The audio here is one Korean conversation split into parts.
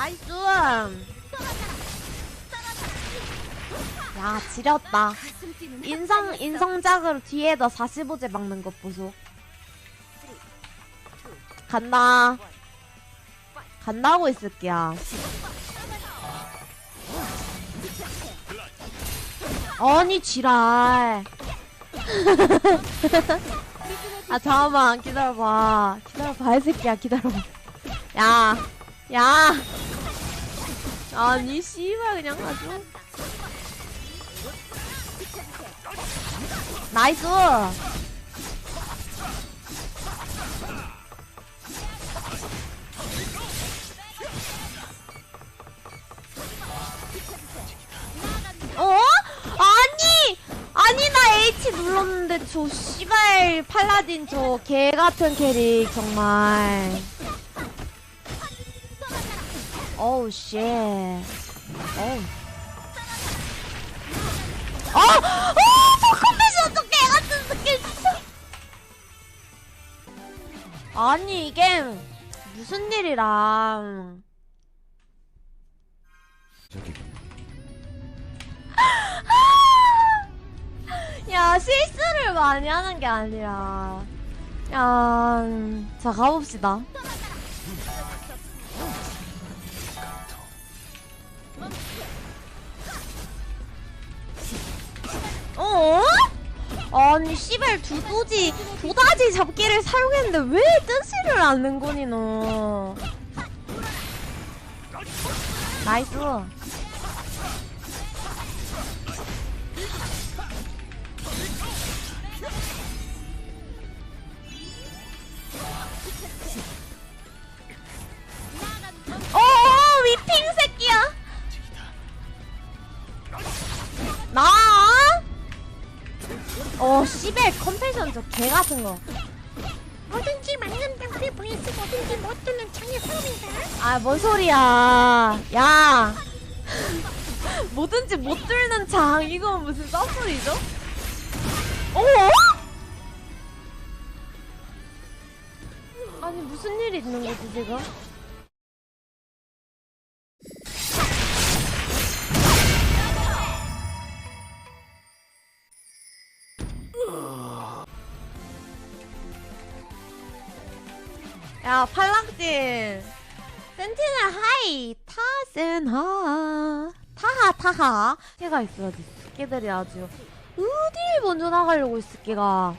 나이스. 야, 지렸다. 인성, 인성작으로 뒤에다 45제 막는 것 보소. 간다. 간다고 있을게야. 아니, 지랄. 아, 잠깐만, 기다려봐. 기다려봐, 이 새끼야, 기다려봐. 야, 야. 아니, 씨발, 그냥 아주. 나이스! 어? 아니! 아니, 나 H 눌렀는데, 저, 씨발, 팔라딘 저, 개 같은 캐릭, 정말. 어우, 쉣. 어우. 어! 어! 저 컴퓨터 저개 같은 스킬 진짜. 아니, 이게, 무슨 일이랑. 저기 야, 실수를 많이 하는 게 아니라. 야, 음, 자, 가봅시다. 아니, 씨발, 두도지, 도다지 잡기를 사용했는데 왜 뜨지를 않는 거니, 너. 나이스. 어, 씨발 컴패션 저 개 같은 거. 뭐든지 막는 병리 vs 뭐든지 못 뚫는 창의 싸움인가? 아, 뭔 소리야. 야. 뭐든지 못 뚫는 장. 이건 무슨 썸소리죠? 어? 아니, 무슨 일이 있는 거지, 지금? 야, 팔랑진. 센티넬 하이. 타센하. 타하, 타하. 걔가 있어야지. 걔들이 아주. 어딜 먼저 나가려고 이 새끼가.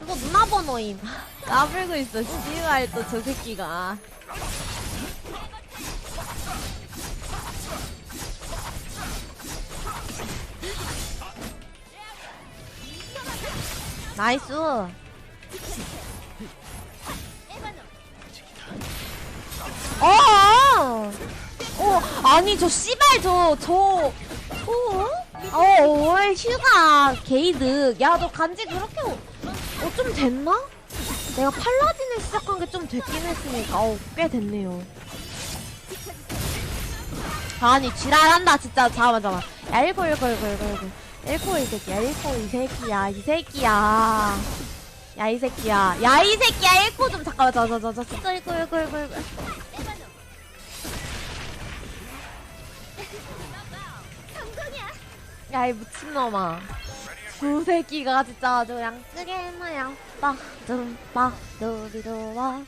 그거 누나 번호임. 까불고 있어. 씨발 또 저 새끼가. 나이스 어, 어! 어, 아니 저 씨발 저 저 저. 어, 올 휴가 게이드. 야, 너 간지 그렇게 어 좀 됐나? 내가 팔라딘을 시작한 게 좀 됐긴 했으니까 어, 꽤 됐네요. 아니 지랄한다 진짜. 잠깐만 잠깐만. 야, 일고 일고 일고 일고 1코 이 새끼야 1코 이 새끼야 이 새끼야. 야 이 새끼야. 야 이 새끼야 1코 좀 잠깐만. 저 저 저저 1코 1코 1코 1코. 야이 미친놈아. 그 새끼가 진짜 아주 그냥 쓰게 마냥 빡 좀빡 두리도와